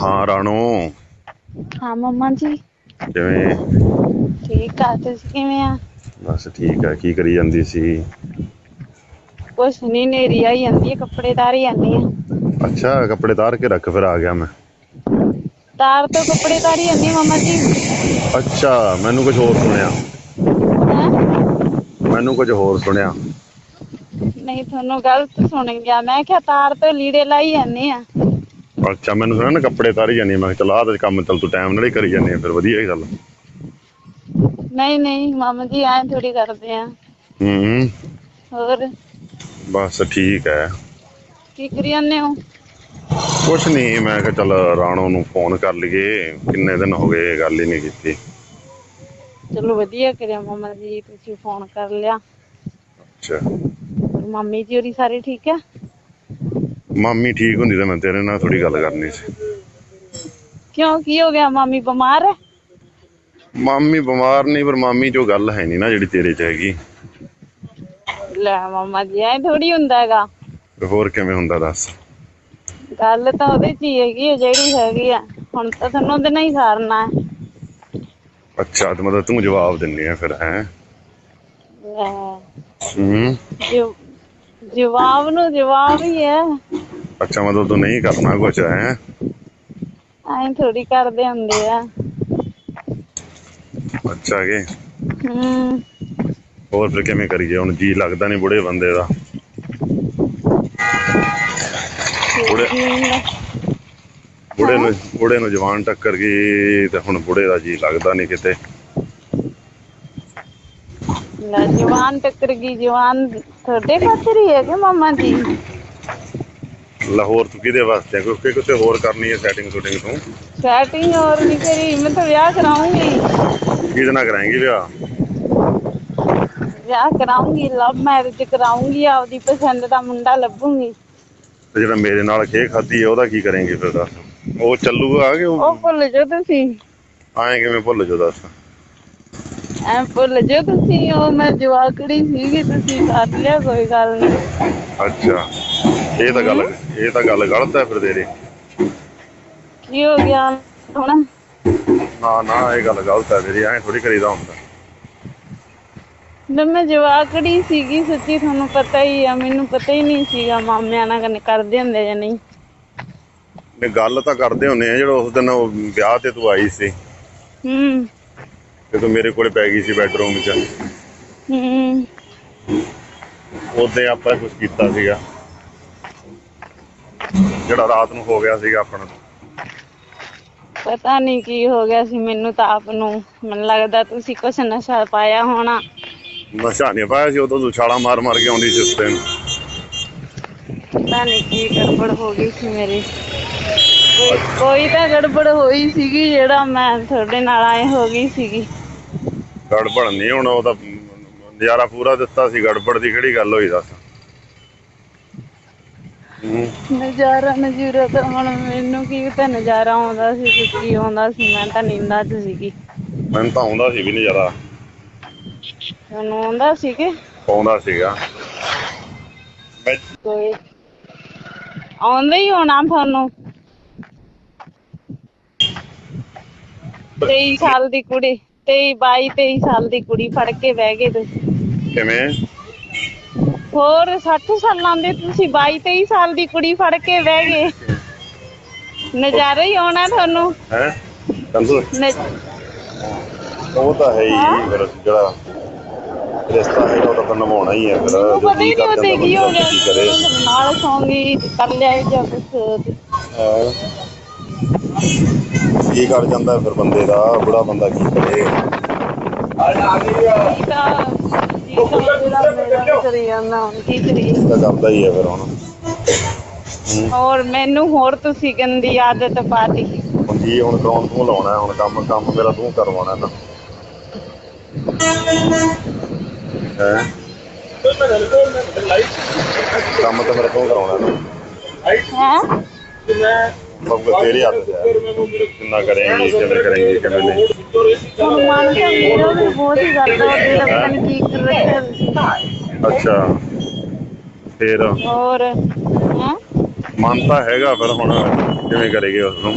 ਹਾਂ ਰਾਣੋ। ਹਾਂ ਮੰਮਾ ਜੀ। ਕਿਵੇਂ? ਠੀਕ ਆ ਤੁਸੀਂ ਕਿਵੇਂ ਆ? ਬਸ ਠੀਕ ਆ ਕੀ ਕਰੀ ਜਾਂਦੀ ਸੀ? ਕੁਛ ਨਹੀਂ ਨੇਰੀ ਆਈ ਜਾਂਦੀ ਆ ਕੱਪੜੇ ਤਾਰੀ ਜਾਂਦੀ ਆ। ਅੱਛਾ ਕੱਪੜੇ ਤਾਰ ਕੇ ਰੱਖ ਫਿਰ ਆ ਗਿਆ ਮੈਂ। ਤਾਰ ਤੋਂ ਕੱਪੜੇ ਤਾਰੀ ਜਾਂਦੀ ਮੰਮਾ ਜੀ। ਅੱਛਾ ਮੈਨੂੰ ਕੁਝ ਹੋਰ ਸੁਣਿਆ। ਹੈਂ? ਮੈਨੂੰ ਕੁਝ ਹੋਰ ਸੁਣਿਆ। ਨਹੀਂ ਤੁਹਾਨੂੰ ਗਲਤ ਸੁਣ ਗਿਆ। ਮੈਂ ਕਿਹਾ ਤਾਰ ਤੋਂ ਲੀੜੇ ਲਾਈ ਜਾਂਦੀ ਆ। ਅੱਛਾ ਮੈਨੂੰ ਸੁਣਿਆ ਨਾ ਕੱਪੜੇ ਤਾਰੀ ਜਾਂਦੀ। ਮੈਂ ਚਲ ਆਹ ਤੇ ਕੰਮ ਚੱਲ ਤੂੰ ਟਾਈਮ ਨਾਲ ਹੀ ਕਰੀ ਜਾਂਦੀ ਆ ਫਿਰ ਵਧੀਆ ਹੀ ਗੱਲ ਨਹੀਂ ਨਹੀਂ ਮਾਮਾ ਜੀ ਐਂ ਥੋੜੀ ਕਰਦੇ ਆ। ਹੂੰ। ਹੋਰ? ਬਸ ਠੀਕ ਹੈ ਕੀ ਕਰੀ ਜਾਂਦੇ ਹੋ? ਕੁਛ ਨਹੀਂ ਮੈਂ ਕਿਹਾ ਚੱਲ ਰਾਣੋ ਨੂੰ ਫੋਨ ਕਰ ਲਈਏ ਕਿੰਨੇ ਦਿਨ ਹੋ ਗਏ ਗੱਲ ਹੀ ਨਹੀਂ ਕੀਤੀ। ਚਲੋ ਵਧੀਆ ਕਰਿਆ ਮਾਮਾ ਜੀ ਤੁਸੀਂ ਫੋਨ ਕਰ ਲਿਆ। ਅੱਛਾ। ਹੋਰ ਮੰਮੀ ਜੀ ਹੋਰੀ ਸਾਰੇ ਠੀਕ ਆ? ਮਾਮੀ ਠੀਕ ਹੁੰਦੀ ਤਾਂ ਮੈਂ ਤੇਰੇ ਨਾਲ ਥੋੜੀ ਗੱਲ ਕਰਨੀ ਸੀ। ਕਿਉਂ? ਕੀ ਹੋ ਗਿਆ? ਮਾਮੀ ਬਿਮਾਰ ਹੈ? ਮਾਮੀ ਬਿਮਾਰ ਨਹੀਂ ਪਰ ਮਾਮੀ ਜੋ ਗੱਲ ਹੈ ਨਹੀਂ ਨਾ ਜਿਹੜੀ ਤੇਰੇ 'ਚ ਹੈਗੀ। ਲੈ ਮਾਮਾ ਜੀ ਐਂ ਥੋੜੀ ਹੁੰਦਾ ਹੈਗਾ। ਤੇ ਹੋਰ ਕਿਵੇਂ ਹੁੰਦਾ ਦੱਸ? ਗੱਲ ਤਾਂ ਉਹਦੇ ਚ ਹੀ ਹੈਗੀ ਹੈ ਜਿਹੜੀ ਹੈਗੀ ਆ ਹੁਣ ਤਾਂ ਤੁਹਾਨੂੰ ਉਹਦੇ ਨਾਲ ਹੀ ਸਾਰਨਾ ਹੈ। ਅੱਛਾ ਤੇ ਮਤਲਬ ਤੂੰ ਜਵਾਬ ਦਿੰਨੀ ਆ ਫਿਰ ਹੈ? ਲੈ, ਹੂੰ। ਜਵ- ਜਵਾਬ ਨੂੰ ਜਵਾਬ ਹੀ ਹੈ। ਅੱਛਾ ਮਤਲਬ ਤੂੰ ਨਹੀਂ ਕਰਨਾ ਕੁਛ ਹੈ? ਐਂ ਥੋੜੀ ਕਰਦੇ ਹੁੰਦੇ ਆ। ਅੱਛਾ ਕਿ ਹੂੰ। ਹੋਰ ਫਿਰ ਕਿਵੇਂ ਕਰੀਏ? ਹੁਣ ਜੀ ਲੱਗਦਾ ਨਹੀਂ ਬੁੜੇ ਬੰਦੇ ਦਾ। ਬੁੜੇ ਬੁੜੇ ਨੂੰ ਬੁੜੇ ਨੂੰ ਜਵਾਨ ਟੱਕਰ ਗਈ ਤੇ ਹੁਣ ਬੁੜੇ ਦਾ ਜੀ ਲੱਗਦਾ ਨਹੀਂ ਕਿਤੇ। ਲੈ ਜਵਾਨ ਟੱਕਰ ਗਈ ਜਵਾਨ ਤੁਹਾਡੇ ਖਾਤਰ ਹੀ ਹੈ ਕਿ ਮਾਮਾ ਜੀ? ਲਾਹੌਰ ਤੂੰ ਕਿਹਦੇ ਵਾਸਤੇ ਆ? ਕਿਉਂਕਿ ਕਿਤੇ ਹੋਰ ਕਰਨੀ ਹੈ ਸੈਟਿੰਗ ਸ਼ੂਟਿੰਗ ਤੂੰ। ਸੈਟਿੰਗ ਹੋਰ ਨਹੀਂ ਕਰੀ ਮੈਂ ਤਾਂ ਵਿਆਹ ਕਰਾਉਂਗੀ ਕਿਹਦੇ ਨਾਲ ਕਰਾਏਂਗੀ ਵਿਆਹ? ਵਿਆਹ ਕਰਾਉਂਗੀ ਲਵ ਮੈਰਿਜ ਕਰਾਉਂਗੀ ਆਪਦੀ ਪਸੰਦ ਦਾ ਮੁੰਡਾ ਲੱਭੂਗੀ। ਤੇ ਜਿਹੜਾ ਮੇਰੇ ਨਾਲ ਖੇ ਖਾਦੀ ਹੈ ਉਹਦਾ ਕੀ ਕਰਾਂਗੇ ਫਿਰ ਦੱਸ? ਉਹ ਚੱਲੂਗਾ ਕਿ ਉਹ ਉਹ ਭੁੱਲ ਜਾਓ ਤੁਸੀਂ। ਆਏ ਕਿਵੇਂ ਭੁੱਲ ਜਾ ਦੱਸ? ਐ ਭੁੱਲ ਜਾਓ ਤੁਸੀਂ ਉਹ ਮੈਂ ਜਵਾਕੜੀ ਸੀਗੀ ਤੁਸੀਂ ਕਰ ਲਿਆ ਕੋਈ ਗੱਲ ਨਹੀਂ ਅੱਛਾ ਇਹ ਤਾਂ ਗੱਲ ਇਹ ਤਾਂ ਗੱਲ ਗਲਤ ਹੈ ਫਿਰ ਤੇਰੀ। ਕੀ ਹੋ ਗਿਆ ਹੁਣ? ਨਾ ਨਾ ਇਹ ਗੱਲ ਗਲਤ ਹੈ ਤੇਰੀ ਐਂ ਥੋੜੀ ਕਰੀਦਾ ਹੁੰਦਾ। ਜਦ ਮੈਂ ਜਵਾਕੜੀ ਸੀਗੀ ਸੱਚੀ ਤੁਹਾਨੂੰ ਪਤਾ ਹੀ ਆ ਮੈਨੂੰ ਪਤਾ ਹੀ ਨਹੀਂ ਸੀਗਾ ਮਾਮਿਆਂ ਨਾਲ ਗੱਲ ਕਰਦੇ ਹੁੰਦੇ ਜਾਂ ਨਹੀਂ। ਨੇ ਗੱਲ ਤਾਂ ਕਰਦੇ ਹੁੰਨੇ ਆ ਜਿਹੜਾ ਉਸ ਦਿਨ ਉਹ ਵਿਆਹ ਤੇ ਤੂੰ ਆਈ ਸੀ। ਹੂੰ। ਤੇ ਤੂੰ ਮੇਰੇ ਕੋਲੇ ਪੈ ਗਈ ਸੀ ਬੈਡਰੂਮ 'ਚ। ਹੂੰ। ਉਹਦੇ ਆਪਾਂ ਕੁਝ ਕੀਤਾ ਸੀਗਾ। ਜਿਹੜਾ ਰਾਤ ਨੂੰ ਹੋ ਗਿਆ ਸੀਗਾ ਆਪਣਾ। ਪਤਾ ਨਹੀਂ ਕੀ ਹੋ ਗਿਆ ਸੀ ਮੈਨੂੰ ਤਾਂ ਆਪ ਨੂੰ ਮੈਨੂੰ ਲੱਗਦਾ ਤੁਸੀਂ ਕੁਛ ਨਸ਼ਾ ਪਾਇਆ ਹੋਣਾ। ਨਸ਼ਾ ਨਹੀਂ ਪਾਇਆ ਸੀ ਉਦੋਂ ਤੂੰ ਛਾਲਾਂ ਮਾਰ ਮਾਰ ਕੇ ਆਉਂਦੀ ਸੀ ਉਸ ਦਿਨ। ਪਤਾ ਨਹੀਂ ਕੀ ਗੜਬੜ ਹੋ ਗਈ ਸੀ ਮੇਰੀ। ਕੋਈ ਕੋਈ ਤਾਂ ਗੜਬੜ ਹੋਈ ਸੀਗੀ ਜਿਹੜਾ ਮੈਂ ਤੁਹਾਡੇ ਨਾਲ ਆਏ ਹੋ ਗਈ ਸੀਗੀ। ਗੜਬੜ ਨਹੀਂ ਹੁਣ ਉਹਦਾ ਨਜ਼ਾਰਾ ਪੂਰਾ ਦਿੱਤਾ ਸੀ ਗੜਬੜ ਦੀ ਕਿਹੜੀ ਗੱਲ ਹੋਈ ਦੱਸ। ਨਜ਼ਾਰਾ ਨਜ਼ੂਰਾ ਤਾਂ ਹੁਣ ਮੈਨੂੰ ਕੀ ਪਤਾ ਨਜ਼ਾਰਾ ਆਉਂਦਾ ਸੀ ਕਿ ਕੀ ਆਉਂਦਾ ਸੀ ਮੈਂ ਤਾਂ ਨੀਂਦਾਂ 'ਚ ਸੀਗੀ। ਮੈਨੂੰ ਤਾਂ ਆਉਂਦਾ ਸੀ ਵੀ ਨਜ਼ਾਰਾ। ਤੁਹਾਨੂੰ ਆਉਂਦਾ ਸੀ ਕਿ ਆਉਂਦਾ ਸੀਗਾ। ਮੈਂ ਕੋਈ ਆਉਂਦਾ ਹੀ ਹੋਣਾ ਤੁਹਾਨੂੰ। 23 ਸਾਲ ਦੀ ਕੁੜੀ 23 22 23 ਸਾਲ ਦੀ ਕੁੜੀ ਫੜ ਕੇ ਬਹਿ ਗਏ ਤੁਸੀਂ। ਕਿਵੇਂ? ਹੋਰ 60 ਸਾਲਾਂ ਦੇ ਤੁਸੀਂ 22 23 ਸਾਲ ਦੀ ਕੁੜੀ ਫੜ ਕੇ ਬਹਿ ਗਏ। ਨਜ਼ਾਰਾ ਹੀ ਆਉਣਾ ਤੁਹਾਨੂੰ। ਹੈ? ਕੰਦੂ ਉਹ ਤਾਂ ਹੈ ਹੀ ਫਿਰ ਜਿਹੜਾ ਰਿਸ਼ਤਾ ਹੈ ਉਹ ਤਾਂ ਨਿਭਾਉਣਾ ਹੀ ਹੈ ਫਿਰ। ਜੋ ਪਤਾ ਹੀ ਨਹੀਂ ਉਹਦੇ ਕੀ ਹੋ ਗਿਆ। ਕੀ ਕਰੇ। ਨਾਲ ਸੌਂਗੀ ਕਰ ਲਿਆ ਜਾਂ ਕੁਛ। ਹੈਂ। ਕੀ ਕਰ ਜਾਂਦਾ ਫਿਰ ਬੰਦੇ ਦਾ? ਬੁੜਾ ਬੰਦਾ ਕੀ ਕਰੇ? ਕੀ ਤਾਂ ਜਿਹੜਾ ਮੇਰਾ ਕਰੀ ਜਾਂਦਾ ਹੁਣ ਕੀ ਕਰੀਏ? ਤਾਂ ਕਰਦਾ ਹੀ ਹੈ ਫਿਰ ਹੁਣ। ਹੋਰ ਮੈਨੂੰ ਹੋਰ ਤੁਸੀਂ ਗੰਦੀ ਆਦਤ ਪਾਤੀ। ਹੁਣ ਜੀ ਹੁਣ ਕੌਣ ਤੂੰ ਲਾਉਣਾ ਹੈ, ਹੁਣ ਕੰਮ ਕੰਮ ਮੇਰਾ ਤੂੰ ਕਰਵਾਉਣਾ ਨਾ। ਹੈ? ਕੰਮ ਤਾਂ ਮੇਰਾ ਤੂੰ ਕਰਾਉਣਾ ਨਾ। ਹੈ? ਸਭ ਕੁਝ ਤੇਰੀ ਹੱਥ 'ਚ ਹੈ। ਕਿੰਨਾ ਕਰੇਂਗੀ ਕਿਵੇਂ ਕਰੇਂਗੀ ਕਿਵੇਂ ਨਹੀਂ। ਹੁਣ ਮਨ ਤਾਂ ਮੇਰਾ ਵੀ ਬਹੁਤ ਹੀ ਕਰਦਾ ਉਹ ਜਿਹੜਾ ਪਤਾ ਨਹੀਂ ਕੀ। ਅੱਛਾ। ਫੇਰ? ਹੋਰ ਹੈ? ਮਨ ਤਾਂ ਹੈਗਾ ਪਰ ਹੁਣ ਕਿਵੇਂ ਕਰੇਗੇ ਉਸ ਨੂੰ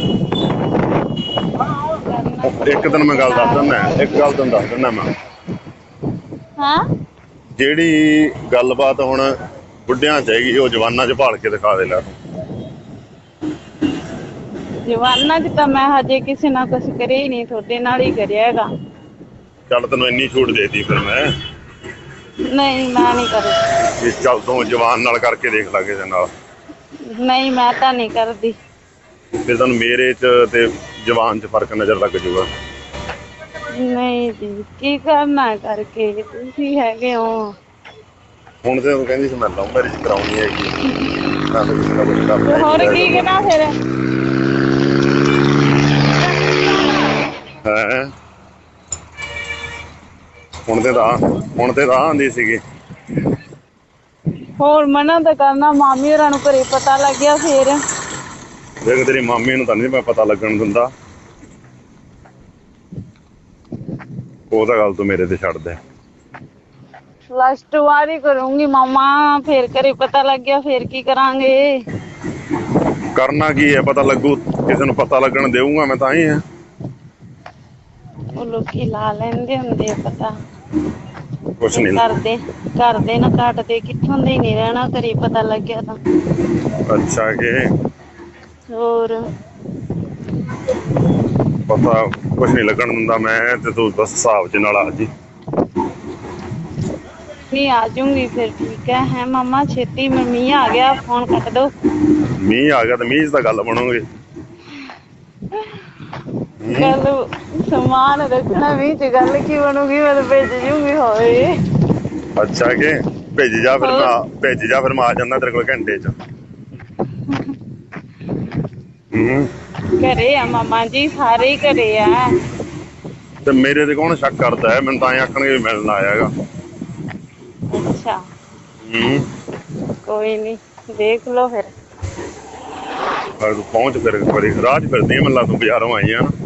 ਇੱਕ ਦਿਨ ਮੈਂ ਗੱਲ ਦੱਸ ਦਿੰਦਾ ਇੱਕ ਗੱਲ ਤੈਨੂੰ ਦੱਸ ਦਿੰਦਾ ਮੈਂ। ਹਾਂ? ਜਿਹੜੀ ਗੱਲਬਾਤ ਹੁਣ ਬੁੱਢਿਆਂ ਚ ਹੈਗੀ ਉਹ ਜਵਾਨਾਂ ਚ ਭਾਲ ਕੇ ਦਿਖਾ ਦੇ ਲੈ। ਜਵਾਨਾਂ 'ਚ ਤਾਂ ਮੈਂ ਹਜੇ ਕਿਸੇ ਨਾਲ ਕੁਝ ਕਰਿਆ ਹੀ ਨਹੀਂ ਤੁਹਾਡੇ ਨਾਲ ਹੀ ਕਰਿਆ ਹੈਗਾ। ਚੱਲ ਤੈਨੂੰ ਇੰਨੀ ਛੂਟ ਦੇਤੀ ਫਿਰ ਮੈਂ। ਨਹੀਂ ਮੈਂ ਨਹੀਂ ਕਰਦੀ। ਵੀ ਚੱਲ ਤੂੰ ਜਵਾਨ ਨਾਲ ਕਰਕੇ ਦੇਖ ਲਾ ਕਿਸੇ ਨਾਲ। ਨਹੀਂ ਮੈਂ ਤਾਂ ਨਹੀਂ ਕਰਦੀ। ਫਿਰ ਤੁਹਾਨੂੰ ਮੇਰੇ ਚ ਤੇ ਜਵਾਨ ਚ ਫ਼ਰਕ ਨਜ਼ਰ ਲੱਗ ਜਾਊਗਾ ਨਹੀਂ ਜੀ ਕੀ ਕਰਨਾ ਕਰਕੇ? ਤੁਸੀਂ ਹੈਗੇ ਹੋ। ਹੁਣ ਤੇ ਉਹ ਕਹਿੰਦੀ ਸੀ ਮੈਂ ਲਵ ਮੈਰਿਜ ਕਰਾਉਣੀ ਹੈਗੀ। ਤਾਂ ਕਿਸੇ ਨਾਲ ਕੁਝ ਕਰਨਾ ਤੇ ਹੋਰ ਕੀ ਕਰਾਂ ਫਿਰ? ਹੈ? ਹੁਣ ਤੇ ਤਾਂ ਹੁਣ ਤੇ ਤਾਂ ਆਂਦੀ ਸੀਗੀ। ਹੋਰ ਮਨਾ ਤਾਂ ਕਰਨਾ ਮਾਮੀ ਹੋਰਾਂ ਨੂੰ ਘਰੇ ਪਤਾ ਲੱਗਿਆ ਫੇਰ। ਦੇਖ ਤੇਰੀ ਮਾਮੀ ਨੂੰ ਤਾਂ ਨਹੀਂ ਮੈਂ ਪਤਾ ਲੱਗਣ ਦਿੰਦਾ। ਉਹ ਤਾਂ ਗੱਲ ਤੂੰ ਮੇਰੇ ਤੇ ਛੱਡ ਦੇ। ਪਲੱਸ 2 ਵਾਰੀ ਕਰੂੰਗੀ ਮਾਮਾ ਫੇਰ ਘਰੇ ਪਤਾ ਲੱਗਿਆ ਫੇਰ ਕੀ ਕਰਾਂਗੇ। ਕਰਨਾ ਕੀ ਹੈ ਪਤਾ ਲੱਗੂ ਕਿਸੇ ਨੂੰ ਪਤਾ ਲੱਗਣ ਦੇਊਂਗਾ ਮੈਂ ਤਾਂ ਹੀ ਹੈ। ਉਹ ਲੋਕੀ ਲਾ ਲੈਂਦੇ ਹੁੰਦੇ ਆ ਪਤਾ। ਕੁਛ ਨਹੀਂ। ਕਰਦੇ ਕਰਦੇ ਨਾ ਕੱਟਦੇ ਕਿੱਥੋਂ ਦੇ ਨਹੀਂ ਰਹਿਣਾ ਘਰੇ ਪਤਾ ਲੱਗਿਆ ਤਾਂ। ਅੱਛਾ ਕਿ ਹੋਰ? ਪਤਾ ਕੁਛ ਨਹੀਂ ਲੱਗਣ ਦਿੰਦਾ ਮੈਂ ਤੇ ਤੂੰ ਬਸ ਹਿਸਾਬ ਚ ਨਾਲ ਆ ਜੀ। ਨਹੀਂ ਆ ਜਾਊਂਗੀ ਫਿਰ ਠੀਕ ਹੈ। ਹੈ ਮਾਮਾ ਛੇਤੀ ਮੈਂ ਮੀਂਹ ਆ ਗਿਆ ਫੋਨ ਕੱਟ ਦੋ। ਮੀਂਹ ਆ ਗਿਆ ਤੇ ਮੀਂਹ 'ਚ ਤਾਂ ਗੱਲ ਬਣੂਗੀ। ਗੱਲ ਸਮਾਨ ਰੱਖਣਾ ਮੀਂਹ ਚ ਗੱਲ ਕੀ ਬਣੂਗੀ ਮੈਂ ਤਾਂ ਭੇਜ ਜੂੰਗੀ ਹੋਏ ਅੱਛਾ ਕਿ? ਭੇਜ ਜਾ ਫਿਰ ਮੈਂ ਆ- ਭੇਜ ਜਾ ਫਿਰ ਮੈਂ ਆ ਜਾਂਦਾ ਤੇਰੇ ਕੋਲ ਘੰਟੇ 'ਚ। ਹੂੰ। ਘਰੇ ਆ ਮਾਮਾ ਜੀ ਸਾਰੇ ਹੀ ਘਰੇ ਆ। ਤੇ ਮੇਰੇ ਤੇ ਕੌਣ ਸ਼ੱਕ ਕਰਦਾ ਹੈ? ਮੈਨੂੰ ਤਾਂ ਐਂ ਆਖਣਗੇ ਵੀ ਮਿਲਣ ਆਇਆ ਹੈਗਾ। ਅੱਛਾ। ਹੂੰ। ਕੋਈ ਨਹੀਂ ਦੇਖ ਲਓ ਫਿਰ। ਪਰ ਤੂੰ ਪਹੁੰਚ ਫਿਰ ਬੜੀ ਰਾਹ 'ਚ ਫਿਰਦੀ ਆ ਮੈਨੂੰ ਤੂੰ ਬਾਜ਼ਾਰੋਂ ਆਈ ਆ। ਨਾ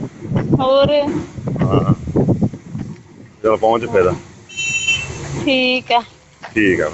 ਹੋਰ? ਹਾਂ। ਚਲ ਪਹੁੰਚ ਫਿਰ। ਠੀਕ ਆ। ਠੀਕ ਆ।